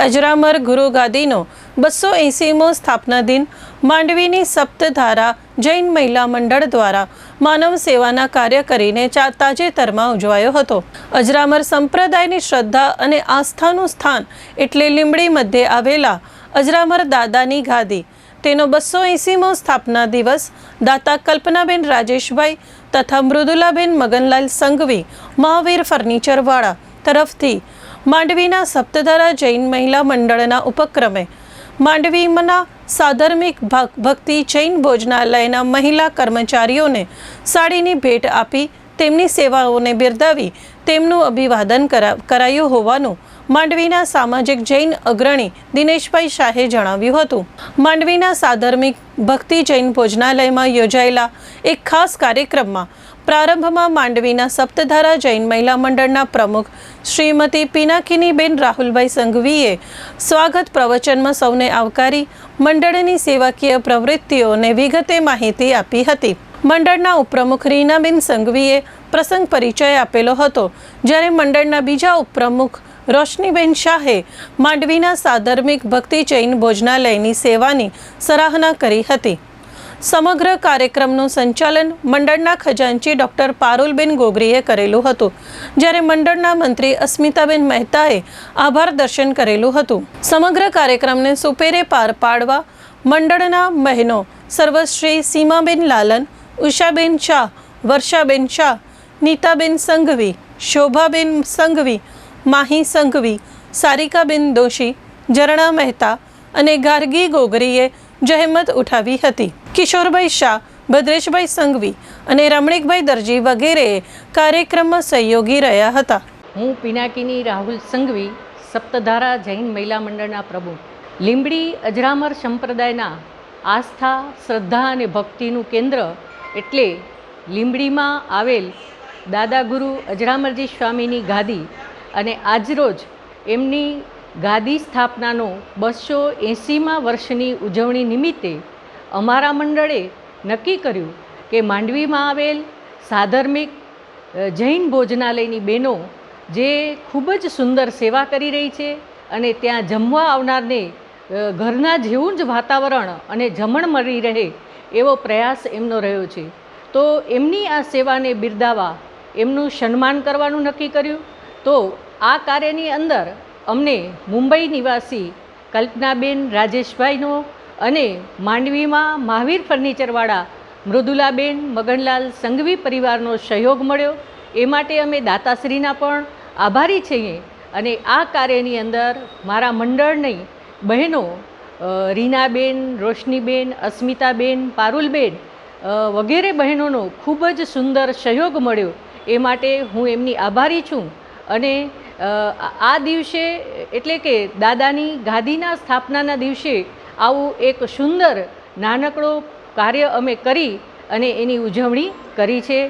અજરામર ગુરુ ગાદીનો બસો એંસીમો સ્થાપના દિન માંડવીની સપ્તધારા જૈન મહિલા મંડળ દ્વારા માનવ સેવાના કાર્ય કરીને તાજેતરમાં ઉજવાયો હતો. અજરામર સંપ્રદાયની શ્રદ્ધા અને આસ્થાનું સ્થાન એટલે લીંબડી મધ્યે આવેલા અજરામર દાદાની ગાદી. તેનો બસો એંસીમો સ્થાપના દિવસ દાતા કલ્પનાબેન રાજેશભાઈ તથા મૃદુલાબેન મગનલાલ સંઘવી મહાવીર ફર્નિચરવાળા તરફથી માંડવીના સપ્તધારા જૈન મહિલા મંડળના ઉપક્રમે માંડવીના સાધર્મિક ભક- ભક્તિ જૈન ભોજનાલયના મહિલા કર્મચારીઓને સાડીની ભેટ આપી તેમની સેવાઓને બિરદાવી તેમનું અભિવાદન કરા, કરાયું હોવાનું માંડવીના સામાજિક જૈન અગ્રણી દિનેશભાઈ શાહે જણાવ્યું હતું. માંડવીના સાધર્મિક ભક્તિ જૈન ભોજનાલયમાં યોજાયેલા એક ખાસ કાર્યક્રમમાં પ્રારંભમાં માંડવીના સપ્તધારા જૈન મહિલા મંડળના પ્રમુખ શ્રીમતી પિનાકિનીબેન રાહુલભાઈ સંઘવીએ સ્વાગત પ્રવચનમાં સૌને આવકારી મંડળની સેવાકીય પ્રવૃત્તિઓને વિગતે માહિતી આપી હતી. મંડળના ઉપપ્રમુખ રીનાબેન સંઘવીએ પ્રસંગ પરિચય આપેલો હતો, જ્યારે મંડળના બીજા ઉપપ્રમુખ રોશનીબેન શાહે માંડવીના સાધર્મિક ભક્તિ જૈન ભોજનાલયની સેવાની સરાહના કરી હતી. સમગ્ર કાર્યક્રમનું સંચાલન મંડળના ખજાનચી ડોક્ટર પારુલબેન ગોગરીએ કરેલું હતું, જ્યારે મંડળના મંત્રી અસ્મિતાબેન મહેતાએ આભાર દર્શન કરેલું હતું. સમગ્ર કાર્યક્રમને સુપેરે પાર પાડવા મંડળના બહેનો સર્વશ્રી સીમાબેન લાલન, ઉષાબેન શાહ, વર્ષાબેન શાહ, નીતાબેન સંઘવી, શોભાબેન સંઘવી, માહી સંઘવી, સારિકાબેન દોશી, ઝરણા મહેતા અને ગાર્ગી ગોગરીએ જહેમત ઉઠાવી હતી. કિશોરભાઈ શાહ, ભદ્રેશભાઈ સંઘવી અને રમણીકભાઈ દરજી વગેરે કાર્યક્રમમાં સહયોગી રહ્યા હતા. હું પિનાકીની રાહુલ સંઘવી, સપ્તધારા જૈન મહિલા મંડળના પ્રમુખ. લીંબડી અજરામર સંપ્રદાયના આસ્થા, શ્રદ્ધા અને ભક્તિનું કેન્દ્ર એટલે લીંબડીમાં આવેલ દાદા ગુરુ અજરામરજી સ્વામીની ગાદી અને આજરોજ એમની ગાદી સ્થાપનાનો બસો એંસીમાં વર્ષની ઉજવણી નિમિત્તે અમારા મંડળે નક્કી કર્યું કે માંડવીમાં આવેલ સાધર્મિક જૈન ભોજનાલયની બહેનો, જે ખૂબ જ સુંદર સેવા કરી રહી છે અને ત્યાં જમવા આવનારને ઘરના જેવું જ વાતાવરણ અને જમણ મળી રહે એવો પ્રયાસ એમનો રહ્યો છે. તો એમની આ સેવાને બિરદાવા એમનું સન્માન કરવાનું નક્કી કર્યું. તો આ કાર્યની અંદર અમને મુંબઈ નિવાસી કલ્પનાબેન રાજેશભાઈનો અને માંડવીમાં મહાવીર ફર્નિચરવાળા મૃદુલાબેન મગનલાલ સંઘવી પરિવારનો સહયોગ મળ્યો. એ માટે અમે દાતાશ્રીના પણ આભારી છીએ અને આ કાર્યની અંદર મારા મંડળની બહેનો રીનાબેન, રોશનીબેન, અસ્મિતાબેન, પારુલબેન વગેરે બહેનોનો ખૂબ જ સુંદર સહયોગ મળ્યો. એ માટે હું એમની આભારી છું. અને આ દિવસે એટલે કે દાદાની ગાદીના સ્થાપનાના દિવસે આવું એક સુંદર નાનકડો કાર્ય અમે કરી અને એની ઉજવણી કરી છે.